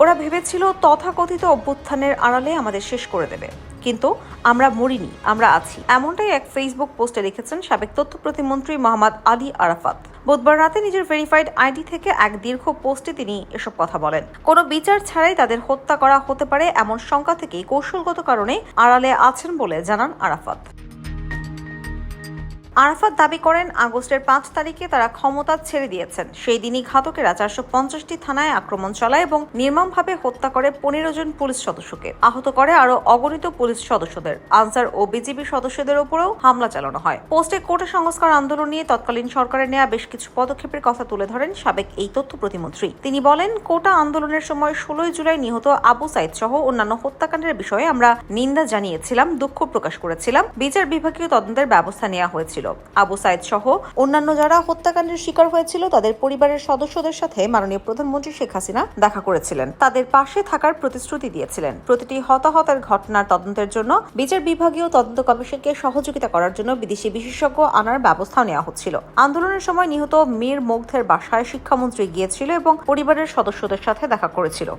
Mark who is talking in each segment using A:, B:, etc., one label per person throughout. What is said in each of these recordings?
A: ওরা ভেবেছিল তথাকথিত অভ্যুত্থানের আড়ালে আমাদের শেষ করে দেবে। কিন্তু আমরা মরিনি, আমরা আছি। এমনটাই এক ফেসবুক পোস্টে লিখেছেন সাবেক তথ্য প্রতিমন্ত্রী মোহাম্মদ আলী আরাফাত। বুধবার রাতে নিজের ভেরিফাইড আইডি থেকে এক দীর্ঘ পোস্টে তিনি এসব কথা বলেন। কোনো বিচার ছাড়াই তাদের হত্যা করা হতে পারে এমন শঙ্কা থেকেই কৌশলগত কারণে আড়ালে আছেন বলে জানান আরাফাত। আরাফাত দাবি করেন, আগস্টের পাঁচ তারিখে তারা ক্ষমতা ছেড়ে দিয়েছেন। সেই দিনই ঘাতকেরা চারশো পঞ্চাশটি থানায় আক্রমণ চালায় এবং নির্মমভাবে হত্যা করে পনেরো জন পুলিশ সদস্যকে। আহত করে আরও অগণিত পুলিশ সদস্যদের। আনসার ও বিজিবি সদস্যদের উপরেও হামলা চালানো হয়। পোস্টে কোটা সংস্কার আন্দোলন নিয়ে তৎকালীন সরকারের নেওয়া বেশ কিছু পদক্ষেপের কথা তুলে ধরেন সাবেক এই তথ্য প্রতিমন্ত্রী। তিনি বলেন, কোটা আন্দোলনের সময় ষোলোই জুলাই নিহত আবু সাইদ সহ অন্যান্য হত্যাকাণ্ডের বিষয়ে আমরা নিন্দা জানিয়েছিলাম, দুঃখ প্রকাশ করেছিলাম। বিচার বিভাগীয় তদন্তের ব্যবস্থা নেওয়া হয়েছিল। আবু সাইদ সহ অন্যান্য যারা হত্যাকাণ্ডের শিকার হয়েছিল, তাদের পরিবারের সদস্যদের সাথে মাননীয় প্রধানমন্ত্রী শেখ হাসিনা দেখা করেছিলেন। তাদের পাশে থাকার প্রতিশ্রুতি দিয়েছিলেন। প্রতিটি হতাহতের ঘটনার তদন্তের জন্য বিচার বিভাগীয় তদন্ত কমিশনকে সহযোগিতা করার জন্য বিদেশি বিশেষজ্ঞ আনার ব্যবস্থা নেওয়া হচ্ছিল। আন্দোলনের সময় নিহত মীর মুগ্ধের বাসায় শিক্ষামন্ত্রী গিয়েছিল এবং পরিবারের সদস্যদের সাথে দেখা করেছিল।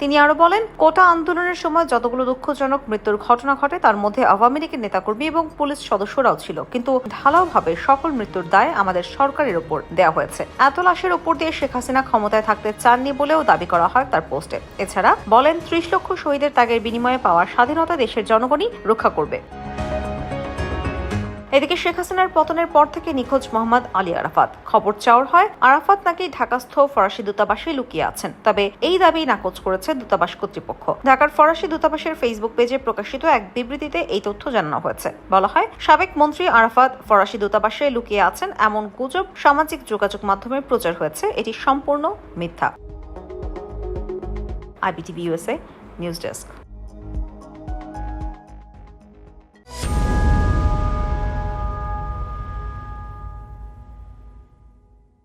A: তিনি আরও বলেন, কোটা আন্দোলনের সময় যতগুলো দুঃখজনক মৃত্যুর ঘটনা ঘটে, তার মধ্যে আওয়ামী লীগের নেতাকর্মী এবং পুলিশ সদস্যরাও ছিল। কিন্তু ঢালাওভাবে সকল মৃত্যুর দায় আমাদের সরকারের উপর দেওয়া হয়েছে। এত লাশের উপর দিয়ে শেখ হাসিনা ক্ষমতায় থাকতে চাননি বলেও দাবি করা হয় তার পোস্টে। এছাড়া বলেন, ত্রিশ লক্ষ শহীদের ত্যাগের বিনিময়ে পাওয়া স্বাধীনতা দেশের জনগণই রক্ষা করবে। এদিকে শেখ হাসিনার পতনের পর থেকে নিখোঁজ মোহাম্মদ আলী আরাফাত। খবর চাওয়ার হয়, আরাফাত নাকি ঢাকাস্থ ফরাসি দূতাবাসে লুকিয়ে আছেন। তবে এই দাবি নাকচ করেছে দূতাবাস কর্তৃপক্ষ। ঢাকার ফরাসি দূতাবাসের ফেসবুক পেজে প্রকাশিত এক বিবৃতিতে এই তথ্য জানানো হয়েছে। বলা হয়, সাবেক মন্ত্রী আরাফাত ফরাসি দূতাবাসে লুকিয়ে আছেন এমন গুজব সামাজিক যোগাযোগ মাধ্যমে প্রচার হয়েছে। এটি সম্পূর্ণ মিথ্যা। IBTV USA news desk.